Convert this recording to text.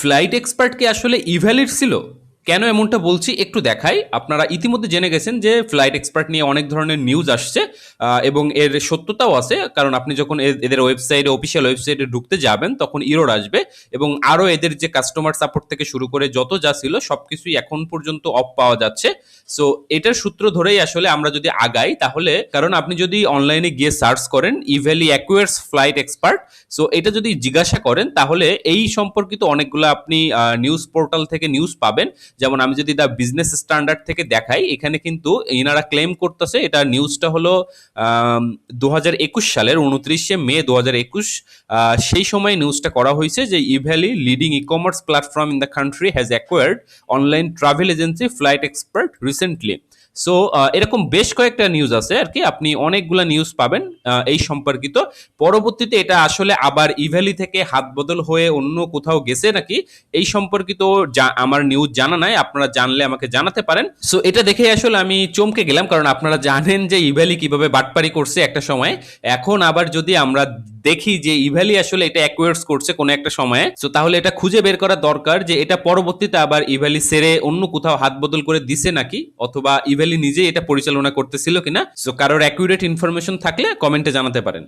Flight expert কি আসলে ইভ্যালিড ছিল? কেন এমনটা বলছি একটু দেখাই। আপনারা ইতিমধ্যে জেনে গেছেন যে ফ্লাইট এক্সপার্ট নিয়ে অনেক ধরনের নিউজ আসছে এবং এর সত্যতাও আছে, কারণ আপনি যখন এদের ওয়েবসাইটে অফিসিয়াল ওয়েবসাইটে ঢুকতে যাবেন, তখন ইরোর আসবে, এবং আরও এদের যে কাস্টমার সাপোর্ট থেকে শুরু করে যত যা ছিল সব কিছুই এখন পর্যন্ত অফ পাওয়া যাচ্ছে। সো এটার সূত্র ধরেই আসলে আমরা যদি আগাই, তাহলে, কারণ আপনি যদি অনলাইনে গিয়ে সার্চ করেন Evaly acquires flight expert so এটা যদি জিজ্ঞাসা করেন, তাহলে এই সম্পর্কিত অনেকগুলো আপনি নিউজ পোর্টাল থেকে নিউজ পাবেন যেমন আমি যদি দ্য বিজনেস স্ট্যান্ডার্ড থেকে দেখাই, এখানে কিন্তু এনারা ক্লেম করতেছে, এটা নিউজটা হলো দু হাজার একুশ সালের উনত্রিশে মে দু হাজার একুশ সেই সময় নিউজটা করা হয়েছে যে Evaly leading e commerce platform in the country has acquired online travel agency Flight Expert recently so এরকম বেশ কয়েকটা নিউজ আছে আর কি। আপনি অনেকগুলা নিউজ পাবেন এই সম্পর্কিত। পরবর্তীতে এটা আসলে আবার ইভ্যালি থেকে হাত বদল হয়ে অন্য কোথাও গেছে নাকি, এই সম্পর্কিত আমার নিউজ জানা নাই। আপনারা জানলে আমাকে জানাতে পারেন। সো এটা দেখে আসলে আমি চমকে গেলাম, কারণ আপনারা জানেন যে ইভ্যালি কীভাবে বাটপারি করছে একটা সময়। এখন আবার যদি আমরা দেখি যে ইভ্যালি আসলে এটা অ্যাকোয়ার্স করছে কোনো একটা সময়ে। তো তাহলে এটা খুঁজে বের করা দরকার যে এটা পরবর্তীতে আবার ইভ্যালি সেরে অন্য কোথাও হাত বদল করে দিছে নাকি, অথবা ইভ্যালি নিজেই এটা পরিচালনা করতেছিল কিনা। সো কারোর অ্যাকুরেট ইনফরমেশন থাকলে কমেন্টে জানাতে পারেন।